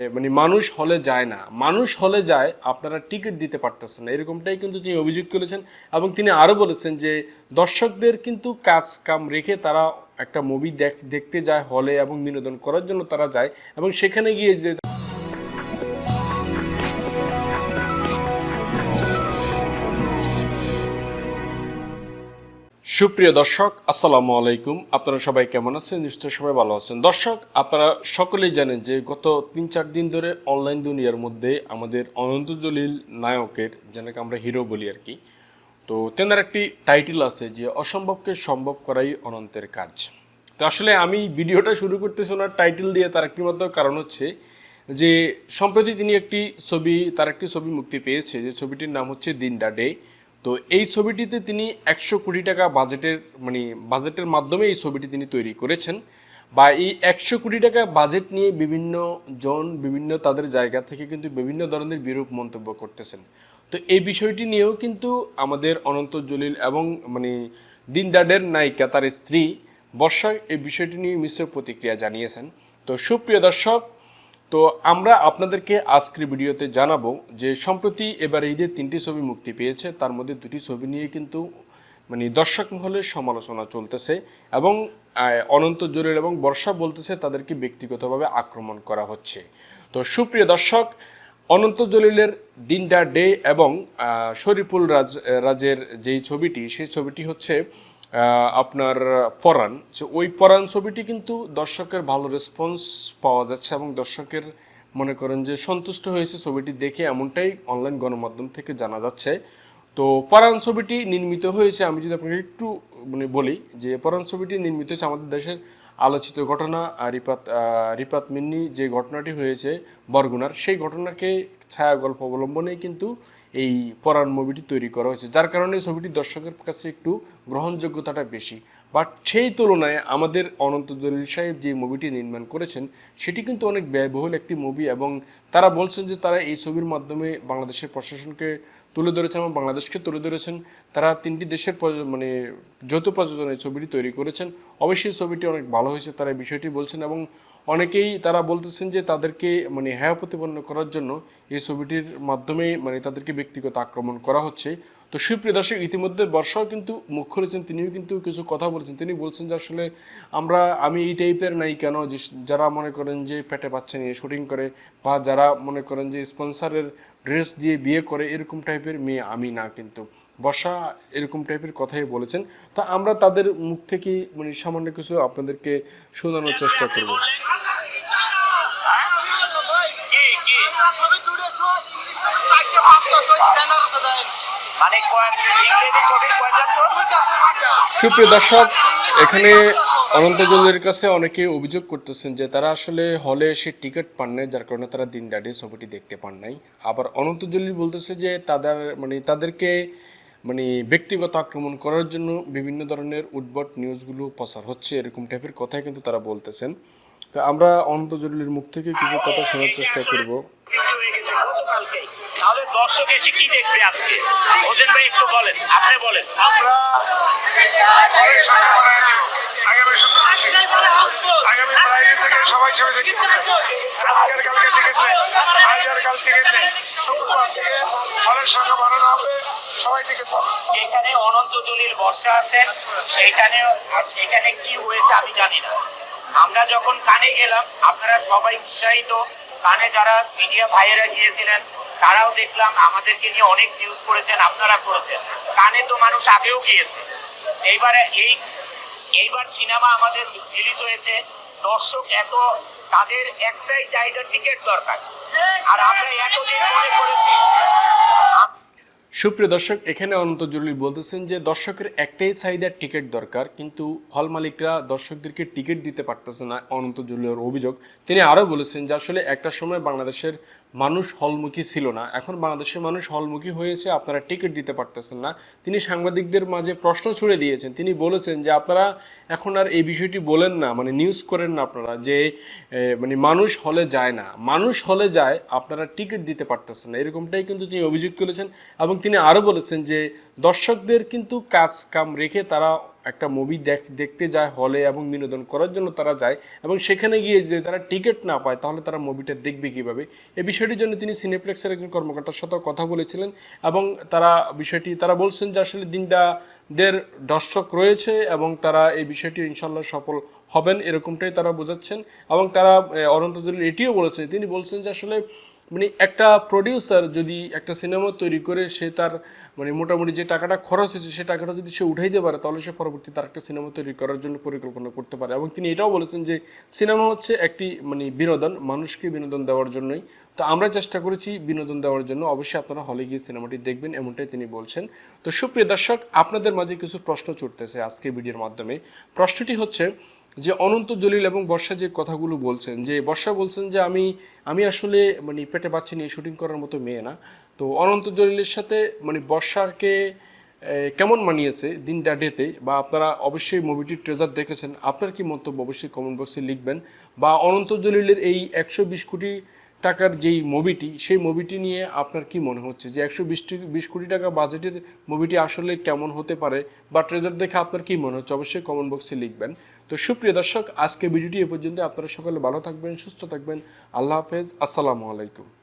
মানে মানুষ হলে যায় না। মানুষ হলে যায়, আপনারা টিকিট দিতে পারতেছেন না। এরকমটাই কিন্তু তিনি অভিযোগ করেছেন এবং তিনি আরও বলেছেন যে, দর্শকদের কিন্তু কাজ কাম রেখে তারা একটা মুভি দেখতে যায় হলে এবং বিনোদন করার জন্য তারা যায় এবং সেখানে গিয়ে যে সুপ্রিয় দর্শক, আসসালামু আলাইকুম। আপনারা সবাই কেমন আছেন? নিশ্চয় সবাই ভালো আছেন। দর্শক, আপনারা সকলেই জানেন যে গত তিন চার দিন ধরে অনলাইন দুনিয়ার মধ্যে আমাদের অনন্ত জলিল নায়কের, যেটাকে আমরা হিরো বলি আর কি, তো তেনার একটি টাইটেল আছে যে, অসম্ভবকে সম্ভব করাই অনন্তের কাজ। তো আসলে আমি ভিডিওটা শুরু করতেছি ওনার টাইটেল দিয়ে তার একটি মাত্র কারণ হচ্ছে যে, সম্প্রতি তিনি একটি ছবি, তার একটি ছবি মুক্তি পেয়েছে। যে ছবিটির নাম হচ্ছে দিন দা ডে। তো এই ছবিটিতে তিনি একশো কোটি টাকা বাজেটের মানে বাজেটের মাধ্যমে এই ছবিটি তিনি তৈরি করেছেন বা এই একশো কোটি টাকা বাজেট নিয়ে বিভিন্ন জন বিভিন্ন তাদের জায়গা থেকে কিন্তু বিভিন্ন ধরনের বিরূপ মন্তব্য করতেছেন। তো এই বিষয়টি নিয়েও কিন্তু আমাদের অনন্ত জলিল এবং মানে দিনদাডের নায়িকা তার স্ত্রী বর্ষা এই বিষয়টি নিয়ে মিশ্র প্রতিক্রিয়া জানিয়েছেন। তো সুপ্রিয় দর্শক তো আমরা আপনাদেরকে আজকের ভিডিওতে জানাব যে সম্প্রতি এবার ঈদের তিনটি ছবি মুক্তি পেয়েছে, তার মধ্যে দুটি ছবি নিয়ে কিন্তু মানে দর্শক মহলে সমালোচনা চলতেছে এবং অনন্ত জলিল এবং বর্ষা বলতেছে তাদেরকে ব্যক্তিগতভাবে আক্রমণ করা হচ্ছে। তো সুপ্রিয় দর্শক, অনন্ত জলিলের দিনটা ডে এবং শরীফুল রাজ, রাজের যেই ছবিটি, সেই ছবিটি হচ্ছে আপনার পরাণ যে ওই পরাণ ছবিটি কিন্তু দর্শকের ভালো রেসপন্স পাওয়া যাচ্ছে এবং দর্শকের মনে করেন যে সন্তুষ্ট হয়েছে ছবিটি দেখে, এমনটাই অনলাইন গণমাধ্যম থেকে জানা যাচ্ছে। তো পরাণ ছবিটি নির্মিত হয়েছে, আমি যদি আপনাকে একটু মানে বলি যে পরাণ ছবিটি নির্মিত হয়েছে আমাদের দেশের আলোচিত ঘটনা রিপাত রিপাত মিন্নি যে ঘটনাটি হয়েছে বরগুনার, সেই ঘটনাকে ছায়া গল্প অবলম্বনেই কিন্তু এই পরাণ মুভিটি তৈরি করা হয়েছে। যার কারণে ছবিটি দর্শকের কাছে একটু গ্রহণযোগ্যতাটা বেশি। বাট সেই তুলনায় আমাদের অনন্ত জলিল সাহেব যে মুভিটি নির্মাণ করেছেন, সেটি কিন্তু অনেক ব্যয়বহুল একটি মুভি এবং তারা বলছেন যে তারা এই ছবির মাধ্যমে বাংলাদেশের প্রশাসনকে তুলে ধরেছেন এবং বাংলাদেশকে তুলে ধরেছেন। তারা তিনটি দেশের মানে যৌথ প্রযোজনায় এই ছবিটি তৈরি করেছেন। অবশ্যই ছবিটি অনেক ভালো হয়েছে, তারা এই বিষয়টি বলছেন এবং অনেকেই তারা বলতেছেন যে তাদেরকে মানে হ্যাঁ প্রতিপন্ন করার জন্য এই ছবিটির মাধ্যমে মানে তাদেরকে ব্যক্তিগত আক্রমণ করা হচ্ছে। তো সুপ্রিয় দর্শক ইতিমধ্যে বর্ষাও কিন্তু মুখ খুলেছেন তিনিও কিন্তু কিছু কথা বলেছেন। তিনি বলছেন যে আসলে আমরা আমি এই টাইপের নাই কেন? যে যারা মনে করেন যে পেটে বাচ্চা নিয়ে শুটিং করে বা যারা মনে করেন যে স্পন্সারের ড্রেস দিয়ে বিয়ে করে এরকম টাইপের মেয়ে আমি না কিন্তু। বর্ষা এরকম টাইপের কথাই বলেছেন। তা আমরা তাদের মুখ থেকে মানে সামান্য কিছু আপনাদেরকে শোনানোর চেষ্টা করব। ছবি সুপ্রিয় দর্শক, এখানে অনন্ত জলের কাছে অনেকে অভিযোগ করতেছেন যে তারা আসলে হলে এসে টিকিট পান নাই, যার কারণে তারা দিন দাঁড়িয়ে ছবিটি দেখতে পান নাই। আবার অনন্ত বলতেছে যে তাদের মানে তাদেরকে মানে ব্যক্তিগত আক্রমণ করার জন্য বিভিন্ন ধরনের উদ্ভট নিউজগুলো প্রচার হচ্ছে, এরকম টাইপের কথাই কিন্তু তারা বলতেছেন। তো আমরা অনন্ত জলিলের মুখ থেকে কিছু কথা শোনার চেষ্টা করব হয়ে গেছে গতকালকেই। তাহলে দর্শক এসে কি দেখবে আজকে? হোসেন ভাই একটু বলেন আপনি বলেন। আমরা। আগামী আগামী ফ্রাইডে থেকে সবাই ছবি দেখতে পাবে আজকের কালকে টিকিট নেই। আজ কাল টিকিট নেই। শুক্রবার থেকে হলের সঙ্গে বানানো হবে। সবাই টিকিট পাবে। যেখানে অনন্ত জলিল বর্ষা আছেন সেইখানে আর সেখানে কি হয়েছে আমি জানি না। আমরা যখন কানে গেলাম আপনারা সবাই উৎসাহিত। কানে যারা মিডিয়া ভাইয়েরা গিয়েছিলেন তারাও দেখলাম আমাদেরকে নিয়ে অনেক নিউজ করেছেন, আপনারা করেছেন। কানে তো মানুষ আগেও গিয়েছে। এইবারে এই, এইবার সিনেমা আমাদের রিলিজ হয়েছে। দর্শক এত, তাদের একটাই জায়গা টিকিট দরকার। আর আমরা এতদিন মনে করেছি। সুপ্রিয় দর্শক, এখানে অনন্ত জরুরি বলতেছেন যে দর্শকের একটাই চাহিদার টিকিট দরকার, কিন্তু হল মালিকরা দর্শকদেরকে টিকিট দিতে পারতেছে না, অনন্ত জরুরির অভিযোগ। তিনি আরও বলেছেন যে আসলে একটা সময় বাংলাদেশের মানুষ হলমুখী ছিল না। এখন বাংলাদেশের মানুষ হলমুখী হয়েছে, আপনারা টিকিট দিতে পারতেছেন না। তিনি সাংবাদিকদের মাঝে প্রশ্ন ছুড়ে দিয়েছেন। তিনি বলেছেন যে, আপনারা এখন আর এই বিষয়টি বলেন না মানে নিউজ করেন না আপনারা যে মানে মানুষ হলে যায় না। মানুষ হলে যায়, আপনারা টিকিট দিতে পারতেছেন না। এরকমটাই কিন্তু তিনি অভিযোগ করেছেন এবং তিনি আরও বলেছেন যে, দর্শকদের কিন্তু কাজ কাম রেখে তারা একটা মুভি দেখ, দেখতে যায় হলে এবং বিনোদন করার জন্য তারা যায় এবং সেখানে গিয়ে যদি তারা টিকিট না পায়, তাহলে তারা মুভিটা দেখবে কীভাবে? এই বিষয়টির জন্য তিনি সিনেপ্লেক্সের একজন কর্মকর্তার সাথে কথা বলেছিলেন এবং তারা বিষয়টি, তারা বলছেন যে আসলে দিনটা দের দর্শক রয়েছে এবং তারা এই বিষয়টি ইনশাল্লাহ সফল হবেন এরকমটাই তারা বোঝাচ্ছেন এবং তারা অনন্ত এটিও বলেছেন। তিনি বলছেন যে আসলে মানে একটা প্রডিউসার যদি একটা সিনেমা তৈরি করে সে তার মানে মোটামুটি যে টাকাটা খরচ হয়েছে, সে টাকাটা যদি সে উঠাইতে পারে, তাহলে সে পরবর্তী তার একটা সিনেমা তৈরি করার জন্য পরিকল্পনা করতে পারে। এবং তিনি এটাও বলেছেন যে সিনেমা হচ্ছে একটি মানে বিনোদন, মানুষকে বিনোদন দেওয়ার জন্যই। তো আমরা চেষ্টা করেছি বিনোদন দেওয়ার জন্য। অবশ্যই আপনারা হলে গিয়ে সিনেমাটি দেখবেন, এমনটাই তিনি বলছেন। তো সুপ্রিয় দর্শক, আপনাদের মাঝে কিছু প্রশ্ন ছুটতেছে আজকের ভিডিওর মাধ্যমে। প্রশ্নটি হচ্ছে যে অনন্ত জলিল এবং বর্ষা যে কথাগুলো বলছেন, যে বর্ষা বলছেন যে আমি আমি আসলে মানে পেটে বাচ্চা নিয়ে শুটিং করার মতো মেয়ে না। তো অনন্ত জলিলের সাথে মানে বর্ষাকে কেমন মানিয়েছে দিনটা ডেতে? বা আপনারা অবশ্যই মুভিটির ট্রেজার দেখেছেন, আপনার কি মন্তব্য অবশ্যই কমেন্ট বক্সে লিখবেন। বা অনন্ত জলিলের এই একশো বিশ কোটি টাকার যেই মুভিটি সেই মুভিটি নিয়ে আপনার কি মনে হচ্ছে? যে একশো বিশ বিশ কোটি টাকা বাজেটের মুভিটি আসলে কেমন হতে পারে বা ট্রেজার দেখে আপনার কি মনে হচ্ছে? অবশ্যই কমেন্ট বক্সে লিখবেন। তো সুপ্রিয় দর্শক, আজকে ভিডিওটি এ পর্যন্ত। আপনারা সকলে ভালো থাকবেন, সুস্থ থাকবেন। আল্লাহ হাফেজ। আসসালামু আলাইকুম।